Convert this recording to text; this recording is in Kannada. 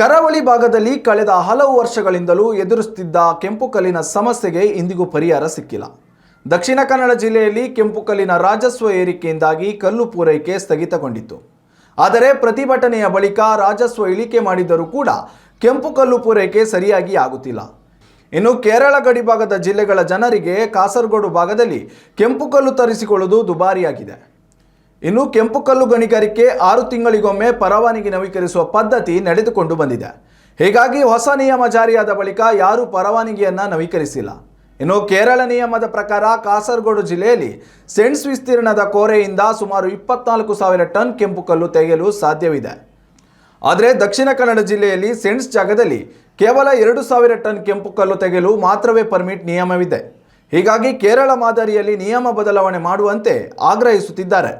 ಕರಾವಳಿ ಭಾಗದಲ್ಲಿ ಕಳೆದ ಹಲವು ವರ್ಷಗಳಿಂದಲೂ ಎದುರಿಸುತ್ತಿದ್ದ ಕೆಂಪು ಕಲ್ಲಿನ ಸಮಸ್ಯೆಗೆ ಇಂದಿಗೂ ಪರಿಹಾರ ಸಿಕ್ಕಿಲ್ಲ. ದಕ್ಷಿಣ ಕನ್ನಡ ಜಿಲ್ಲೆಯಲ್ಲಿ ಕೆಂಪು ಕಲ್ಲಿನ ರಾಜಸ್ವ ಏರಿಕೆಯಿಂದಾಗಿ ಕಲ್ಲು ಪೂರೈಕೆ ಸ್ಥಗಿತಗೊಂಡಿತ್ತು. ಆದರೆ ಪ್ರತಿಭಟನೆಯ ಬಳಿಕ ರಾಜಸ್ವ ಇಳಿಕೆ ಮಾಡಿದ್ದರೂ ಕೂಡ ಕೆಂಪು ಕಲ್ಲು ಪೂರೈಕೆ ಸರಿಯಾಗಿ ಆಗುತ್ತಿಲ್ಲ. ಇನ್ನು ಕೇರಳ ಗಡಿಭಾಗದ ಜಿಲ್ಲೆಗಳ ಜನರಿಗೆ ಕಾಸರಗೋಡು ಭಾಗದಲ್ಲಿ ಕೆಂಪು ಕಲ್ಲು ತರಿಸಿಕೊಳ್ಳುವುದು ದುಬಾರಿಯಾಗಿದೆ. ಇನ್ನು ಕೆಂಪು ಕಲ್ಲು ಗಣಿಗಾರಿಕೆ ಆರು ತಿಂಗಳಿಗೊಮ್ಮೆ ಪರವಾನಗಿ ನವೀಕರಿಸುವ ಪದ್ಧತಿ ನಡೆದುಕೊಂಡು ಬಂದಿದೆ. ಹೀಗಾಗಿ ಹೊಸ ನಿಯಮ ಜಾರಿಯಾದ ಬಳಿಕ ಯಾರೂ ಪರವಾನಗಿಯನ್ನ ನವೀಕರಿಸಿಲ್ಲ. ಇನ್ನು ಕೇರಳ ನಿಯಮದ ಪ್ರಕಾರ ಕಾಸರಗೋಡು ಜಿಲ್ಲೆಯಲ್ಲಿ ಸೆಂಟ್ಸ್ ವಿಸ್ತೀರ್ಣದ ಕೋರೆಯಿಂದ ಸುಮಾರು ಇಪ್ಪತ್ನಾಲ್ಕು ಸಾವಿರ ಟನ್ ಕೆಂಪು ಕಲ್ಲು ತೆಗೆಯಲು ಸಾಧ್ಯವಿದೆ. ಆದರೆ ದಕ್ಷಿಣ ಕನ್ನಡ ಜಿಲ್ಲೆಯಲ್ಲಿ ಸೆಂಟ್ಸ್ ಜಾಗದಲ್ಲಿ ಕೇವಲ ಎರಡು ಸಾವಿರ ಟನ್ ಕೆಂಪು ಕಲ್ಲು ತೆಗೆಯಲು ಮಾತ್ರವೇ ಪರ್ಮಿಟ್ ನಿಯಮವಿದೆ. ಹೀಗಾಗಿ ಕೇರಳ ಮಾದರಿಯಲ್ಲಿ ನಿಯಮ ಬದಲಾವಣೆ ಮಾಡುವಂತೆ ಆಗ್ರಹಿಸುತ್ತಿದ್ದಾರೆ.